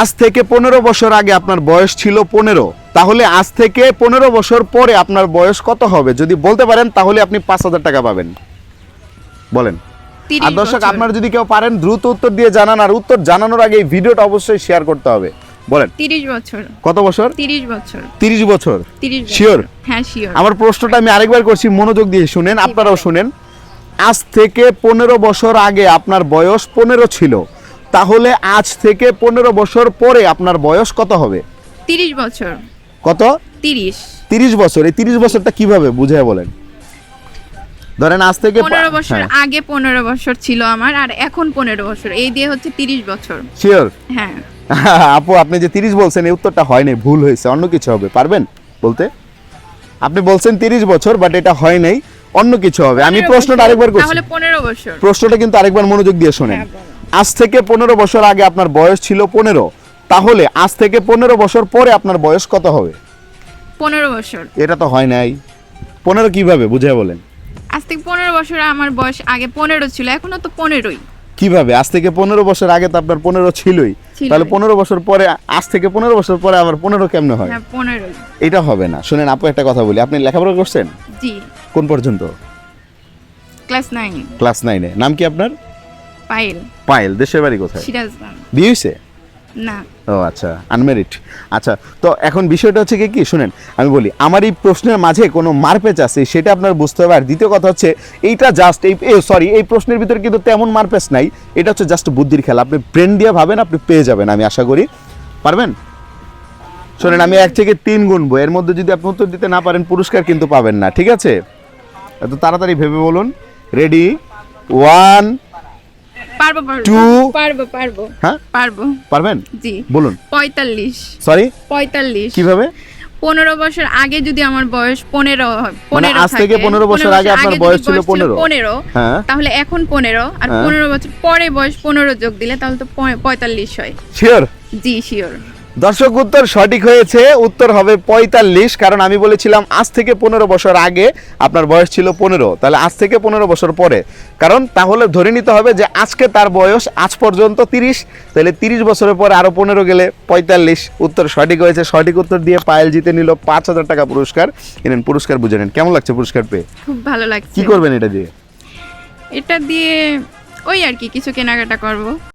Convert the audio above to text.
আজ থেকে পনেরো বছর আগে আপনার বয়স ছিল পনেরো। তাহলে আজ থেকে পনেরো বছর পরে আপনার বয়স কত হবে? যদি বলতে পারেন তাহলে আপনি পাঁচ হাজার টাকা পাবেন। বলেন। আর দর্শক আপনার যদি কেউ পারেন দ্রুত উত্তর দিয়ে জানান আর উত্তর জানানোর আগে এই ভিডিওটা অবশ্যই শেয়ার করতে হবে। বলেন। তিরিশ বছর। কত বছর? তিরিশ বছর। তিরিশ বছর? তিরিশ বছর। হ্যাঁ শিওর আমার প্রশ্নটা আমি আরেকবার করছি মনোযোগ দিয়ে শুনেন আপনারাও শুনেন। আজ থেকে পনেরো বছর আগে আপনার বয়স পনেরো ছিল। তাহলে আজ থেকে পনেরো বছর পরে আপনার বয়স কত হবে? তিরিশ বছর। কত? তিরিশ। তিরিশ বছর। এই তিরিশ বছরটা কীভাবে বুঝে বলেন। ধরেন আজ থেকে পনেরো বছর হ্যাঁ। আগে পনেরো বছর ছিল আমার আর এখন পনেরো বছর। এই দিয়ে হচ্ছে তিরিশ বছর। শিওর হ্যাঁ। আপু আপনি যে তিরিশ বলছেন এই উত্তরটা হয়নি ভুল হয়েছে। অন্য কিছু হবে। পারবেন বলতে? আপনি বলছেন তিরিশ বছর বাট এটা হয় নাই অন্য কিছু হবে। আমি প্রশ্নটা আরেকবার করছি। প্রশ্নটা কিন্তু আরেকবার মনোযোগ দিয়ে শোনেন। হ্যাঁ। আজ থেকে পনেরো বছর আগে আপনার বয়স ছিল পনেরো। তাহলে আজ থেকে পনেরো বছর পরে আপনার বয়স কত হবে? পনেরো বছর। এটা তো হয় নাই। পনেরো কীভাবে বুঝে বলেন। আজ থেকে পনেরো বছর আমার বয়স আগে পনেরো ছিল এখনও তো পনেরোই। কীভাবে? আজ থেকে পনেরো বছর আগে তো আপনার পনেরো ছিলই। তাহলে পনেরো বছর পরে আজ থেকে পনেরো বছর পরে আবার পনেরো কেমনে হয়? পনেরো এটা হবে না। শুনেন আপু একটা কথা বলি। আপনি লেখাপড়া করছেন? জি। কোন পর্যন্ত? Class nine. ক্লাস নাইনে। নাম কি আপনার? পাইল পায়েল দেশের বাড়ি কোথায়? সিরাজগঞ্জ। বিয়ে হয়েছে? না। ও আচ্ছা আনমেরিট আচ্ছা তো এখন বিষয়টা হচ্ছে কি কি? শুনেন আমি বলি আমার এই প্রশ্নের মাঝে কোনো মারপেচ আছে সেটা আপনার বুঝতে হবে। আর দ্বিতীয় কথা হচ্ছে এইটা জাস্ট এই সরি এই প্রশ্নের ভিতরে কিন্তু তেমন মারপেচ নাই। এটা হচ্ছে জাস্ট বুদ্ধির খেলা। আপনি ব্রেন দিয়ে ভাবেন আপনি পেয়ে যাবেন আমি আশা করি। পারবেন? শোনেন আমি এক থেকে তিন গুনবো। এর মধ্যে যদি আপনি উত্তর দিতে না পারেন পুরস্কার কিন্তু পাবেন না। ঠিক আছে? এত তাড়াতাড়ি ভেবে বলুন। রেডি ওয়ান পারব টু পারব পারব। হ্যাঁ? পারব। পারবেন? জি। বলুন। পঁয়তাল্লিশ। সরি পঁয়তাল্লিশ। কীভাবে? পনেরো বছর আগে যদি আমার বয়স পনেরো মানে পনেরো আজ থেকে পনেরো বছর আগে আপনার বয়স ছিল 15 পনেরো। হ্যাঁ। তাহলে এখন পনেরো আর হ্যাঁ। পনেরো বছর পরে বয়স পনেরো যোগ দিলে তাহলে তো পঁয়তাল্লিশ হয়। শিওর জি শিওর দর্শক উত্তর সঠিক হয়েছে উত্তর হবে পঁয়তাল্লিশ কারণ আমি বলেছিলাম আজ থেকে পনেরো বছর আগে আপনার বয়স ছিল পনেরো। তাহলে আজ থেকে পনেরো বছর পরে। কারণ তাহলে ধরে নিতে হবে যে আজকে তার বয়স আজ পর্যন্ত তিরিশ তাহলে তিরিশ বছরের পরে আরও পনেরো গেলে পঁয়তাল্লিশ। উত্তর সঠিক হয়েছে সঠিক উত্তর দিয়ে পায়েল জিতে নিল পাঁচ হাজার টাকা পুরস্কার। এনেন পুরস্কার বুঝে নেন কেমন লাগছে পুরস্কার পেয়ে? খুব ভালো লাগছে। কি করবেন এটা দিয়ে? এটা দিয়ে ওই আর কি কিছু কেনাকাটা করব।